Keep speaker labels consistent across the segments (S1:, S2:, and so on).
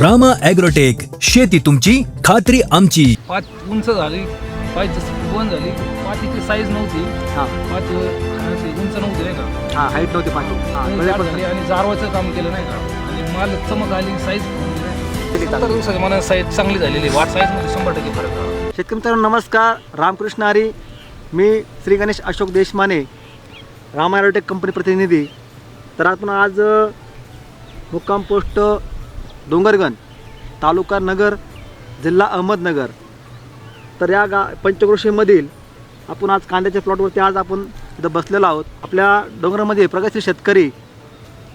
S1: Rama agrotech शेती तुमची खात्री आमची.
S2: पाच उंच झाली पाच बंद झाली. पातीची साईज नव्हती.
S3: हा.
S2: पाच उंच नव्हती नाही का?
S3: हा हाईट नव्हती हा
S2: आणि जाड
S3: पण
S2: झाली आणि जारवाचं काम केलं नाही का? आणि माल चमक आली साईज सत्तर दिवसाच्या मनात साईज चांगली झालेली वाट साईजमध्ये शंभर टक्के फरक
S3: शेतकरी मित्रांनो नमस्कार. रामकृष्ण हरी. मी श्री गणेश अशोक देशमाने राम ॲरोटेक कंपनी प्रतिनिधी. तर आपण आज अ, मुक्काम पोस्ट डोंगरगण तालुका नगर जिल्हा अहमदनगर. तर या गा पंचक्रोशीमधील आपण आज कांद्याच्या प्लॉटवरती आज आपण इथं बसलेलो आहोत. आपल्या डोंगरामध्ये प्रगतशील शेतकरी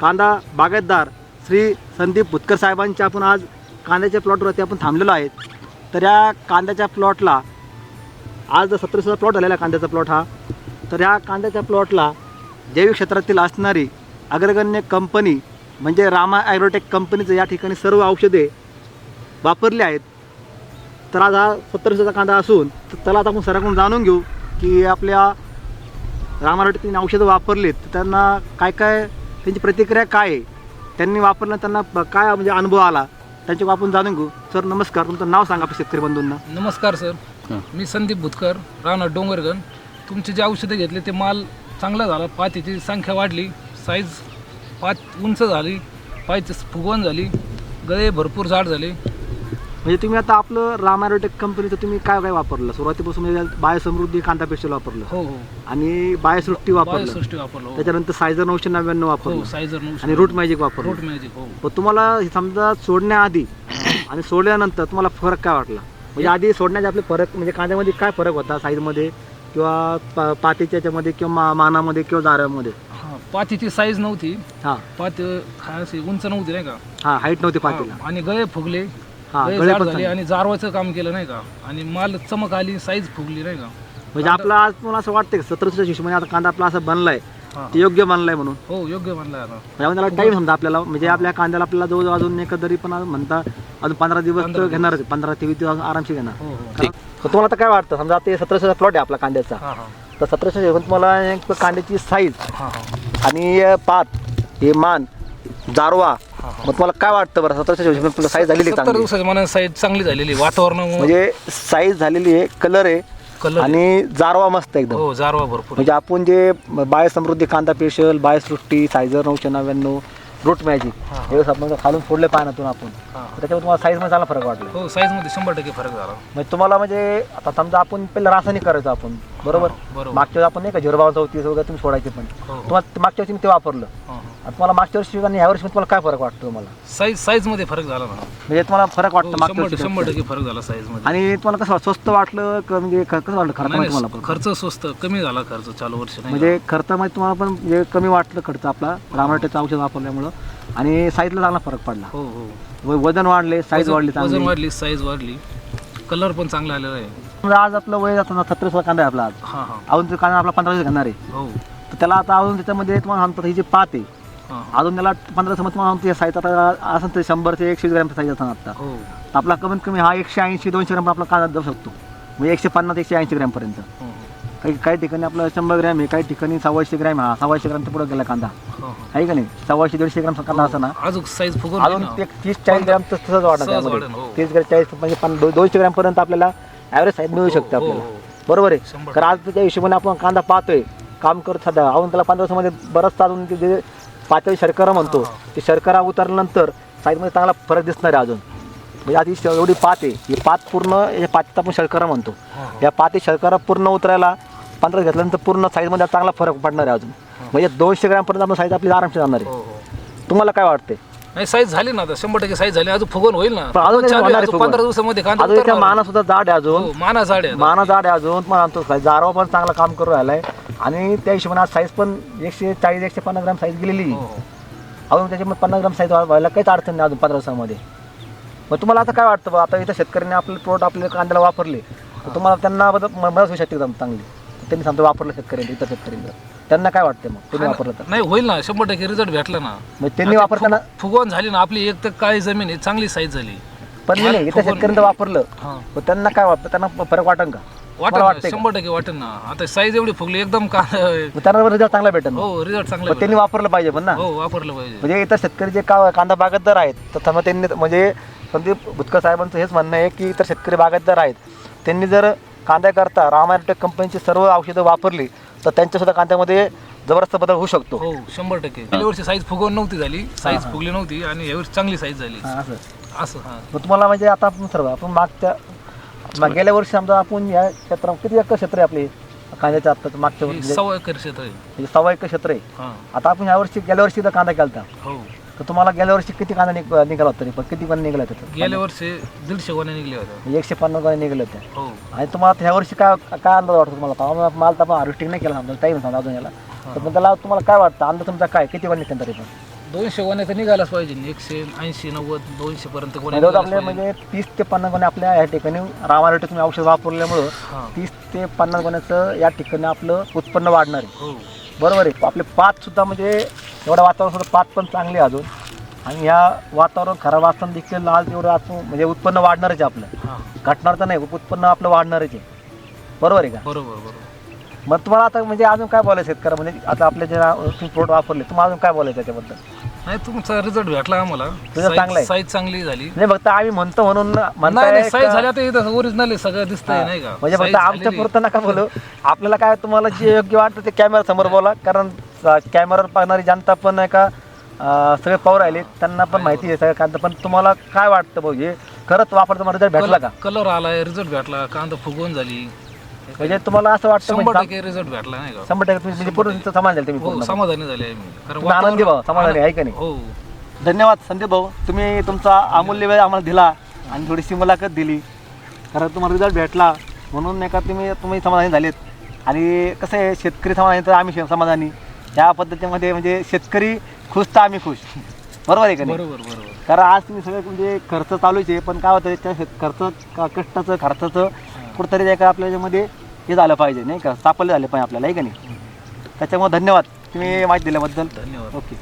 S3: कांदा बागायतदार श्री संदीप भुतकर साहेबांच्या आपण आज कांद्याच्या प्लॉटवरती आपण थांबलेलो आहेत. तर या कांद्याच्या प्लॉटला आज सतराशेचा प्लॉट झालेला आहे कांद्याचा प्लॉट हा तर या कांद्याच्या प्लॉटला जैविक क्षेत्रातील असणारी अग्रगण्य कंपनी म्हणजे रामा ॲग्रोटेक कंपनीचं या ठिकाणी सर्व औषधे वापरली आहेत. तर आज हा सत्तरशेचा कांदा असून तर त्याला आता आपण सराकडून जाणून घेऊ की आपल्या रामारोटेकने औषधं वापरलीत. तर त्यांना काय काय त्यांची प्रतिक्रिया काय आहे? त्यांनी वापरलं त्यांना काय म्हणजे अनुभव आला? त्यांच्याकडून आपण जाणून घेऊ. सर नमस्कार. तुमचं नाव सांगा आपल्या शेतकरी बंधूंना.
S2: नमस्कार सर. मी संदीप भुतकर राहणार डोंगरगण. तुमचे जे औषधं घेतले ते माल चांगला झाला पातीची संख्या वाढली साईज पात उंच झाली पायची फुगवण झाली गळे भरपूर जाड झाले.
S3: म्हणजे तुम्ही आता आपलं रामारोटेक कंपनीचं तुम्ही काय काय वापरलं? सुरुवातीपासून म्हणजे बायोसमृद्धी कांदा पेशल वापरलं.
S2: हो हो.
S3: आणि बायोसृष्टी वापरलं.
S2: बायोसृष्टी वापरलं हो.
S3: त्याच्यानंतर सायझर नऊशे नव्याण्णव
S2: हो
S3: वापरलं
S2: सायझर नऊ
S3: आणि रूट मॅजिक वापरलं.
S2: रूट मॅजिक हो.
S3: पण तुम्हाला हे समजा सोडण्याआधी आणि सोडल्यानंतर तुम्हाला फरक काय वाटला? म्हणजे आधी सोडण्याचे आपले फरक म्हणजे कांद्यामध्ये काय फरक होता? साईजमध्ये किंवा पा पातीच्या याच्यामध्ये किंवा मा मानामध्ये किंवा दाऱ्यामध्ये
S2: हा पातीची साईज नव्हती.
S3: हां.
S2: पात खायची उंच नव्हती नाही का?
S3: हां हाईट नव्हती पातीला.
S2: आणि गळे फुगले.
S3: हां
S2: गळे
S3: गळे
S2: जाड
S3: पण
S2: झाले
S3: चांगले.
S2: आणि जारवाचं काम केलं नाही का? आणि माल चमक आली साईज फुगली नाही का?
S3: म्हणजे आपला आज तुम्हाला असं वाटतं की सतराशेच्या हिशोबाने आता कांदा आपला असं बनलाय.
S2: हा,
S3: ते योग्य बनलाय म्हणून.
S2: हो योग्य मानलं आता.
S3: त्यामुळे त्याला टाईम समजा आपल्याला म्हणजे आपल्या कांद्याला आपल्याला जवळ अजून एक तरी पण म्हणता अजून पंधरा दिवस
S2: पंधरा
S3: तर घेणारच आहे. पंधरा ते वीस दिवस आरामशी घेणार.
S2: हो हो.
S3: तर तुम्हाला आता काय वाटतं? समजा ते सतराशेचा प्लॉट आहे आपला कांद्याचा.
S2: हा हा.
S3: तर सतराशे तुम्हाला एक कांद्याची साईज
S2: हा हा.
S3: आणि पात हे मान जारवा. मग तुम्हाला काय वाटतं बरं? सतराशे साईज झालेली आहे
S2: सत्तर
S3: चांगली.
S2: साईज चांगली झालेली वातावरणामुळे.
S3: म्हणजे साईज झालेली आहे कलर आहे.
S2: कलर
S3: आणि जारवा मस्त एकदम.
S2: हो जारवा भरपूर
S3: म्हणजे आपण जे बायोसमृद्धी कांदा पेशल बायोसृष्टी सायझर नऊशे नव्याण्णव रूट मॅजिक
S2: हा, हा.
S3: हे आपण खालून फोडले पाण्यातून आपण.
S2: हा.
S3: त्याच्यामुळे तुम्हाला साईजमध्ये चांगला फरक वाटला.
S2: हो साईजमध्ये शंभर टक्के फरक झाला.
S3: म्हणजे तुम्हाला म्हणजे आता समजा आपण पहिलं रासायनिक करायचो आपण. बरोबर?
S2: हा, बरोबर.
S3: मागच्या वेळी आपण नाही का झिरोबाव चौतीस वगैरे तुम्ही सोडायचे पण.
S2: हो हो.
S3: तुम्हाला मागच्या वर्षी मी ते वापरलं.
S2: हा, हा.
S3: आता तुम्हाला मागच्या वर्षी आणि ह्या वर्षी तुम्हाला काय फरक वाटतो तुम्हाला
S2: साईज साईजमध्ये फरक झाला ना
S3: म्हणजे तुम्हाला फरक
S2: हो,
S3: वाटतं मागच्या
S2: शंभर
S3: वर्षी
S2: शंभर टक्के फरक झाला साईजमध्ये.
S3: आणि तुम्हाला कसं स्वस्त वाटलं का म्हणजे कसं वाटलं खर्च
S2: नाही,
S3: तुम्हाला पण?
S2: खर्च स्वस्त कमी झाला खर्च चालू वर्ष नाही
S3: म्हणजे खर्चामध्ये तुम्हाला पण म्हणजे कमी वाटलं खर्च आपला. रामराटेचं औषध वापरल्यामुळं. आणि साईजला चांगला फरक पडला.
S2: हो हो.
S3: व- वजन वाढले साईज
S2: वजन-
S3: वाढली
S2: वजन
S3: चांगली
S2: वाढली साईज वाढली. कलर पण चांगला आलेला आहे.
S3: समजा आज आपलं वय जातं सत्तर कांदा आहे आपला आज.
S2: हा हा.
S3: अजून ते कांदा आपला पंधरा दिवस घेणार आहे.
S2: हो.
S3: तर त्याला आता अजून त्याच्यामध्ये तुम्हाला सांगतो ही जी पात आहे
S2: हा
S3: अजून त्याला पंधरा समज तुम्हाला सांगतो साईज आता असं ते शंभर ते एकशे ग्रॅम साईज असणार आता.
S2: हो.
S3: तर आपला कमीत कमी हा एकशे ऐंशी दोनशे ग्रॅम आपला कांदा जाऊ शकतो. म्हणजे एकशे पन्नास एकशे ऐंशी ग्रॅमपर्यंत
S2: हो
S3: काही काही ठिकाणी आपलं शंभर ग्रॅम आहे काही ठिकाणी सव्वाशे ग्रॅम आहे. हा सव्वाशे ग्रॅमचा पुढे गेला कांदा.
S2: हो, हो.
S3: आहे का नाही? सव्वाशे दीडशे ग्रॅम कांदा असं ना
S2: अजून साईज फुगून
S3: अजून. एक तीस चाळीस ग्रॅम तर तसंच वाढणार
S2: सहज
S3: त्यामध्ये.
S2: वाढेल, हो.
S3: तीस ग्रॅम चाळीस म्हणजे दो- दोनशे ग्रॅम पर्यंत आपल्याला ॲव्हरेज साईज मिळू शकते
S2: हो,
S3: आपल्याला
S2: हो.
S3: बरोबर आहे. कारण आज त्या हिशोबाने आपण कांदा पाहतोय काम करत सध्या. अजून त्याला पंधरा दिवसामध्ये बरंच अजून ते जे पातळी शर्करा म्हणतो
S2: हा,
S3: ते शर्करा उतरल्यानंतर साईजमध्ये चांगला फरक दिसणार आहे अजून. म्हणजे आधी एवढी पात आहे. ही पात पूर्ण या पातीत आपण शर्करा म्हणतो.
S2: हो, हो.
S3: या पाती शर्करा पूर्ण उतरायला पंधरा घेतल्यानंतर पूर्ण साईजमध्ये चांगला फरक पडणार आहे अजून. म्हणजे दोनशे ग्रॅमपर्यंत आपण साईज आपली आरामशी जाणार
S2: हो
S3: आहे.
S2: हो
S3: तुम्हाला काय वाटते
S2: नाही साईज झाली ना आता. शंभर टक्के साईज झाली. अजून फुगवण होईल ना.
S3: पण अजून
S2: चालू आहे,
S3: होणार आहे
S2: अजून
S3: फुगवण.
S2: पंधरा दिवसामध्ये कांदा
S3: अजून त्याच्या
S2: उतरणार.
S3: माना सुद्धा जाड आहे अजून.
S2: हो, माना झाड आहे.
S3: माना जाड आहे अजून. पण आणतो साईज जारवा पण चांगला काम करू राहिलाय. आणि त्या हिशोबाने आज साईज पण एकशे चाळीस एकशे पन्नास ग्राम साईज गेलेली.
S2: हो. हो.
S3: अजून त्याच्यामध्ये पन्नास ग्राम साईज व्हायला काहीच अडचण नाही अजून पंधरा दिवसामध्ये. मग तुम्हाला आता काय वाटतं बा? आता इथं शेतकऱ्यांनी आपले प्रोडक्ट आपल्या कांद्याला वापरले. तर तुम्हाला त्यांना बदल म- मदत होऊ शकते एकदम चांगली. त्यांनी सांगतो वापरलं शेतकऱ्यांनी इतर शेतकऱ्यांनी. त्यांना काय वाटतं मग? तुम्ही वापरलं तर.
S2: नाही होईल ना. शंभर टक्के रिझल्ट भेटला ना.
S3: मग त्यांनी वापरताना
S2: फुग- फुगवण झाली ना आपली एक तर काळी जमीन आहे चांगली साईज झाली.
S3: पण नाही, नाही इथं
S2: फुगवून-
S3: शेतकऱ्यांनी वापरलं.
S2: हा.
S3: मग त्यांना काय वाटतं? त्यांना फरक वाटेल का?
S2: वाटत
S3: मला
S2: ना,
S3: वाटतंय का?
S2: शंभर टक्के वाटत ना. आता साईज एवढी फुगली एकदम का
S3: मग त्यांना रिझल्ट चांगला भेटेल.
S2: हो रिझल्ट चांगला
S3: मग त्यांनी. वापरलं पाहिजे पण ना.
S2: हो वापरलं पाहिजे.
S3: म्हणजे इतर शेतकरी जे का कांदा बागायतदार आहेत तर त्यामुळे त्यांनी म्हणजे संदीप भुतकर साहेबांचं हेच म्हणणं आहे की इतर शेतकरी बागायतदार आहेत त्यांनी जर कांद्याकरता रामायटेक कंपनीची सर्व औषधं वापरली तर त्यांच्यासुद्धा कांद्यामध्ये जबरदस्त बदल होऊ शकतो.
S2: हो शंभर टक्के. गेल्या वर्षी साईज फुगवून नव्हती झाली. साईज फुगली नव्हती आणि यावर्षी चांगली साईज झाली.
S3: हा, असं.
S2: असं हा.
S3: मग तुम्हाला म्हणजे आता आपण सर्व आपण मागच्या माग- गेल्या वर्षी समजा आपण या क्षेत्रात किती एकर क्षेत्र आहे आपले? कांद्याच्या आता मागच्या
S2: हे
S3: वर्षी
S2: सव्वा एकर शेत आहे.
S3: म्हणजे सव्वा एकर क्षेत्र आहे.
S2: हा.
S3: आता आपण या वर्षी गेल्या वर्षी कांदा केला
S2: हो.
S3: तर तुम्हाला गेल्या वर्षी किती कांदा निघ निघाला होता पण किती पण निघाला त्याचं
S2: गेल्या वर्षी दीडशे गोण्या निघल्या होत्या
S3: म्हणजे एकशे पन्नास गोण्या निघाले होत्या
S2: हो.
S3: आणि तुम्हाला ह्या वर्षी काय काय अंदाज वाटतो तुम्हाला? का माल तर आपण हार्वेस्टिंग नाही केला समजा टाईम समजा अजून याला. तर पण त्याला तुम्हाला काय वाटतं? अंदाज तुमचा काय? किती गोण्या निघतात तरी पण?
S2: दोनशे गोण्या तर निघायलाच पाहिजे. एकशे ऐंशी नव्वद दोनशे पर्यंत गोण्या
S3: म्हणजे
S2: निघायलाच
S3: आपले
S2: पाहिजे.
S3: म्हणजे तीस ते पन्नास गोण्या आपल्या या ठिकाणी रामारोटे तुम्ही औषध वापरल्यामुळं
S2: हा.
S3: तीस ते पन्नास गोण्याचं या ठिकाणी आपलं उत्पन्न वाढणार आहे.
S2: हो.
S3: बरोबर आहे. आपले पाच सुद्धा म्हणजे एवढं वातावरण सुद्धा पाच पण चांगले अजून. आणि ह्या वातावरण खराब असताना देखील आज एवढं आज म्हणजे उत्पन्न वाढणारच आहे आपलं.
S2: हा.
S3: घटणार तर नाही उत्पन्न आपलं वाढणारच आहे. बरोबर आहे का?
S2: बरोबर बरोबर.
S3: मग तुम्हाला आता म्हणजे अजून काय बोलायचं शेतकरी म्हणजे आता आपले जे तुम्ही प्रोडक्ट वापरले तुम्हाला अजून काय बोलायचं त्याच्याबद्दल?
S2: नाही तुमचा रिझल्ट भेटला आम्हाला.
S3: चांगला आहे.
S2: साईज चांगली झाली.
S3: नाही फक्त आम्ही म्हणतो म्हणून
S2: नाही
S3: म्हणताय
S2: नाही साईज
S3: का-
S2: झाल्या तर ओरिजिनल आहे सगळं दिसतंय. नाही का?
S3: म्हणजे फक्त
S2: Size
S3: आमच्या
S2: झालेली.
S3: पुरतं नका बोलू. आपल्याला काय तुम्हाला जे योग्य वाटतं ते कॅमेरा समोर बोला कारण कॅमेरावर पाहणारी जनता पण नाही का सगळे पाहू राहिले. त्यांना पण माहिती आहे सगळं कांदा. पण तुम्हाला काय वाटतं भाऊ हे खरंच वापरता मला रिझल्ट भेटला का?
S2: कलर आलाय रिझल्ट भेटला कांदा फुगवून झाली.
S3: म्हणजे तुम्हाला असं वाटतं
S2: शंभर
S3: म्हणजे
S2: टक्के रिझल्ट भेटला नाही का?
S3: शंभर टक्के तुम्ही म्हणजे पूर्ण तुमचं समाज झालं तुम्ही
S2: हो
S3: पूर्ण.
S2: समाधानी झाले आहे कारण
S3: तुम्ही आनंदी
S2: वातावरण-
S3: भाऊ समाधानी आहे का नाही?
S2: हो.
S3: धन्यवाद संदीप भाऊ तुम्ही तुमचा अमूल्य वेळ आम्हाला दिला आणि थोडीशी मुलाखत दिली. कारण तुम्हाला रिझल्ट भेटला. म्हणून नाही का तुम्ही तुम्ही समाधानी झालेत. आणि कसं आहे शेतकरी समाधानी तर आम्ही शे- समाधानी. या पद्धतीमध्ये म्हणजे शेतकरी खुश तर आम्ही खुश. बरोबर आहे का नाही?
S2: बरोबर बरोबर.
S3: कारण आज तुम्ही सगळं म्हणजे खर्च चालूच आहे पण काय होतं त्या शेत खर्च का- कष्टाचं खर्चाचं कुठंतरी नाही का आपल्या याच्यामध्ये हे झालं पाहिजे नाही का? सापडले झाले पाहिजे आपल्याला आहे का नाही? त्याच्यामुळे धन्यवाद. तुम्ही माहिती दिल्याबद्दल.
S2: धन्यवाद.
S3: ओके.